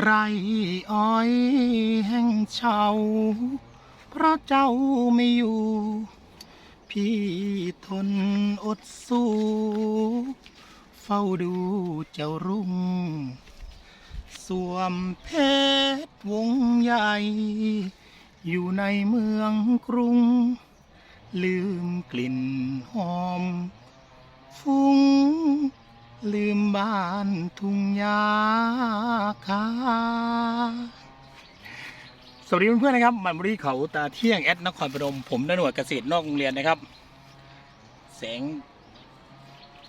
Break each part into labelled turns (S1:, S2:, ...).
S1: ไรอ้อยแห่งเฉาเพราะเจ้าไม่อยู่ พี่ทนอดสู้ เฝ้าดูเจ้ารุ่ง สวมเพชรวงใหญ่ อยู่ในเมืองกรุง ลืมกลิ่นหอม ฟุ้ง ลืมบ้านทุ่งยาคาสวัสดีเพื่อนๆนะครับมันบริเขาตาเที่ยงแอดนครปฐมผมได้หน่วยเกษตรนอกโรงเรียนนะครับ แสง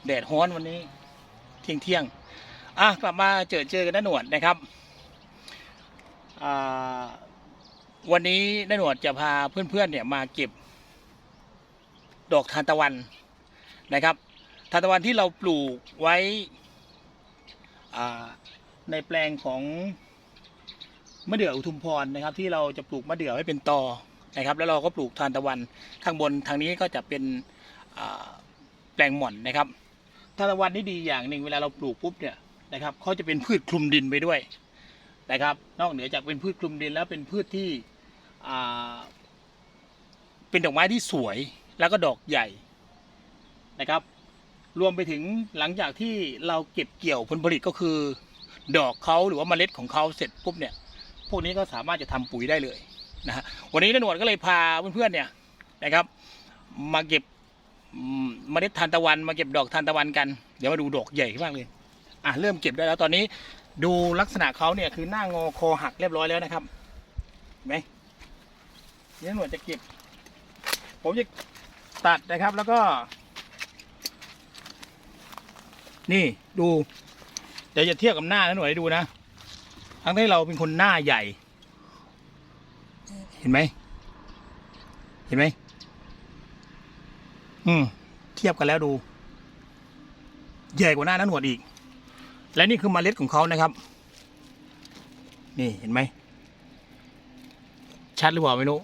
S1: แดดฮ้อนวันนี้ เที่ยงเที่ยงอะกลับมาเจอเจอกันน้หนวดนะครับอ่าวันนี้น้หนวดจะพาเพื่อนๆเนี่ยมาเก็บ ดอกทานตะวันนะครับานตะวันที่เราปลูกไว้ในแปลงของมะเดื่ออุทุมพรนะครับ ที่เราจะปลูกมะเดื่อไว้เป็นตอนะครับ แล้วเราก็ปลูกทานตะวันข้างบนทางนี้ก็จะเป็นแปลงหม่อนนะครับทานตะวันนี่ดีอย่างหนึ่งเวลาเราปลูกปุ๊บเนี่ยนะครับเขาจะเป็นพืชคลุมดินไปด้วยนะครับ นอกเหนือจากเป็นพืชคลุมดินแล้วเป็นพืชที่เป็นดอกไม้ที่สวยแล้วก็ดอกใหญ่นะครับ รวมไปถึงหลังจากที่เราเก็บเกี่ยวผลผลิตก็คือ ดอกเขาหรือว่าเมล็ดของเขาเสร็จปุ๊บเนี่ย พวกนี้ก็สามารถจะทำปุ๋ยได้เลยนะฮะวันนี้นหนวดก็เลยพาเพื่อนๆเนี่ยนะครับ มาเก็บมเมล็ดทานตะวันมาเก็บดอกทานตะวันกัน เดี๋ยวมาดูดอกใหญ่มากเลยอะเริ่มเก็บได้แล้วตอนนี้ดูลักษณะเขาเนี่ยคือหน้างอคอหักเรียบร้อยแล้วนะครับเห็นไหมนี่หนวดจะเก็บ ผมจะตัดนะครับแล้วก็ นี่ดูเดี๋ยวจะเทียบกับหน้านะหน่วยดูนะทั้งที่เราเป็นคนหน้าใหญ่ เห็นไหมเห็นไหมอืม เทียบกันแล้วดู ใหญ่กว่าหน้านั้นหนวดอีก และนี่คือมเมล็ดของเขานะครับ นี่เห็นไหม ชัดหรือเปล่าไม่รู้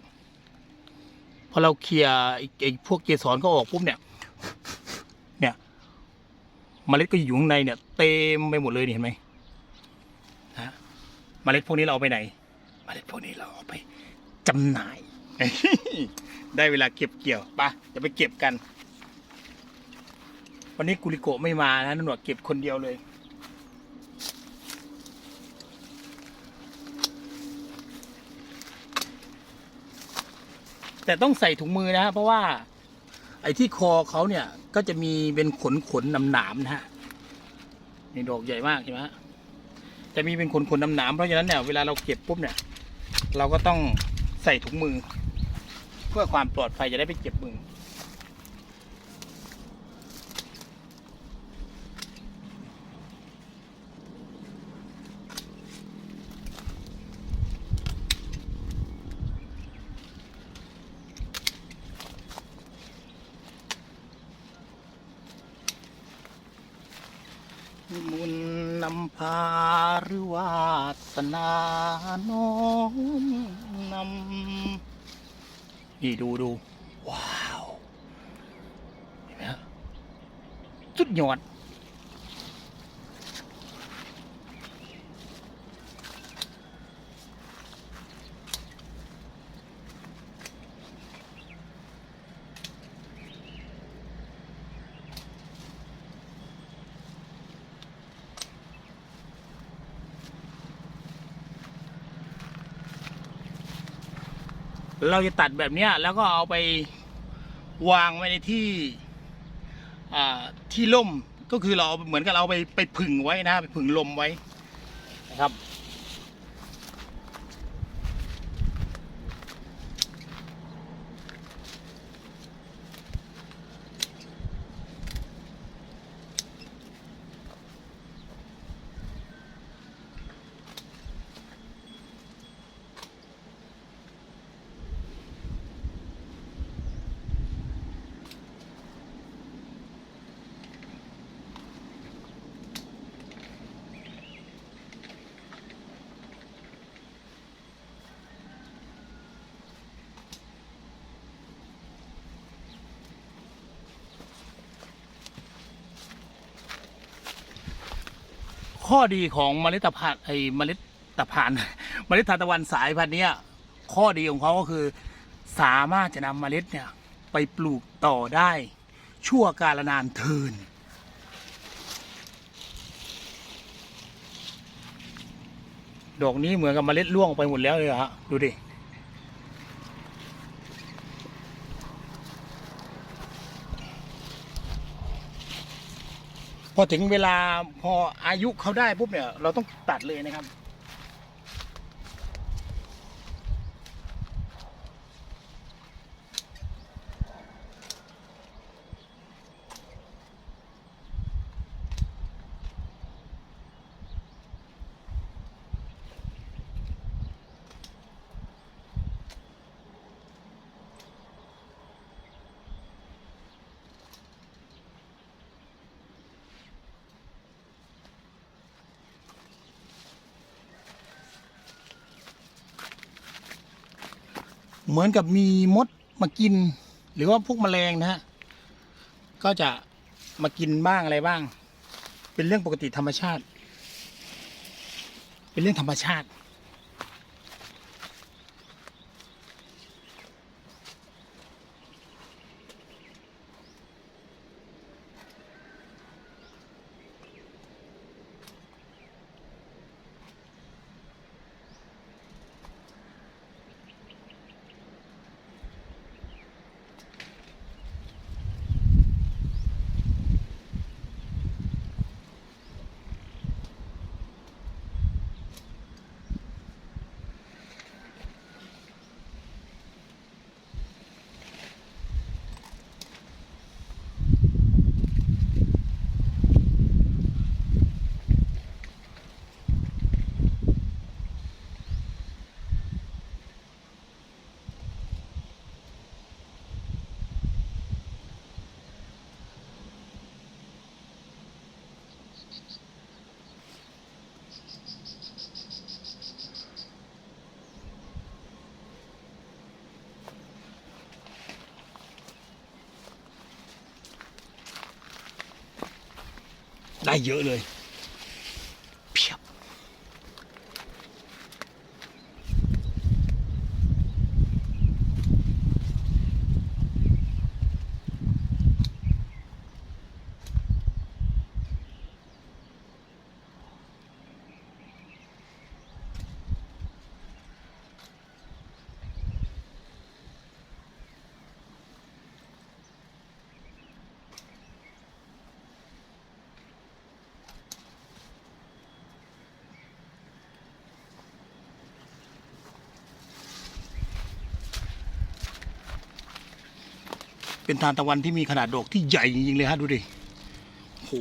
S1: พอเราเคลียร์ไอ้พวกเกสรก็ออกปุ๊บเนี่ย เมล็ดก็อยู่ข้างในเนี่ยเต็มไปหมดเลยนี่เห็นไหมนะเมล็ดพวกนี้เราเอาไปไหน เมล็ดพวกนี้เราเอาไปจำหน่าย ได้เวลาเก็บเกี่ยวไปะจะไปเก็บกัน วันนี้กุลิโกะไม่มานะนหนวดเก็บคนเดียวเลยแต่ต้องใส่ถุงมือนะฮะเพราะว่า ไอ้ที่คอเขาเนี่ยก็จะมีเป็นขนขนหนำหนามๆนะฮะนี่ดอกใหญ่มากใช่ไหมฮะจะมีเป็นขนขนๆหนามๆเพราะฉะนั้นเนี่ยเวลาเราเก็บปุ๊บเนี่ย เราก็ต้องใส่ถุงมือ เพื่อความปลอดภัยจะได้ไปเก็บมือ มุนนำพาหรือวาสนาน้อมนำนี่ดูดูว้าว เห็นไหมฮะสุดยอด เราจะตัดแบบเนี้ยแล้วก็เอาไปวางไว้ในที่ที่ล่มก็คือเราเอาเหมือนกับเราไปไปผึ่งไว้นะไปผึ่งลมไว้นะครับ ข้อดีของเมล็ดพันไอเมล็ดตะพานเมล็ดทานตะวันสายพันธุ์เนี้ยข้อดีของเขาก็คือ สามารถจะนำเมล็ดเนี่ยไปปลูกต่อได้ ชั่วกาลนานเทินดอกนี้เหมือนกับเมล็ดร่วงไปหมดแล้วเลยฮะดูดิ พอถึงเวลาพออายุเขาได้ปุ๊บเนี่ยเราต้องตัดเลยนะครับ เหมือนกับมีมดมากิน หรือว่าพวกแมลงนะฮะก็จะมากินบ้างอะไรบ้าง เป็นเรื่องปกติธรรมชาติ เป็นเรื่องธรรมชาติ ได้เยอะเลย เป็นทานตะวันที่มีขนาดดอกที่ใหญ่จริงๆเลยฮะดูดิโห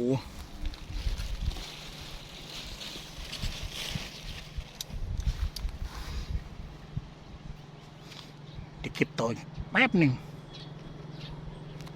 S1: เดี๋ยวเก็บต่อแป๊บหนึ่ง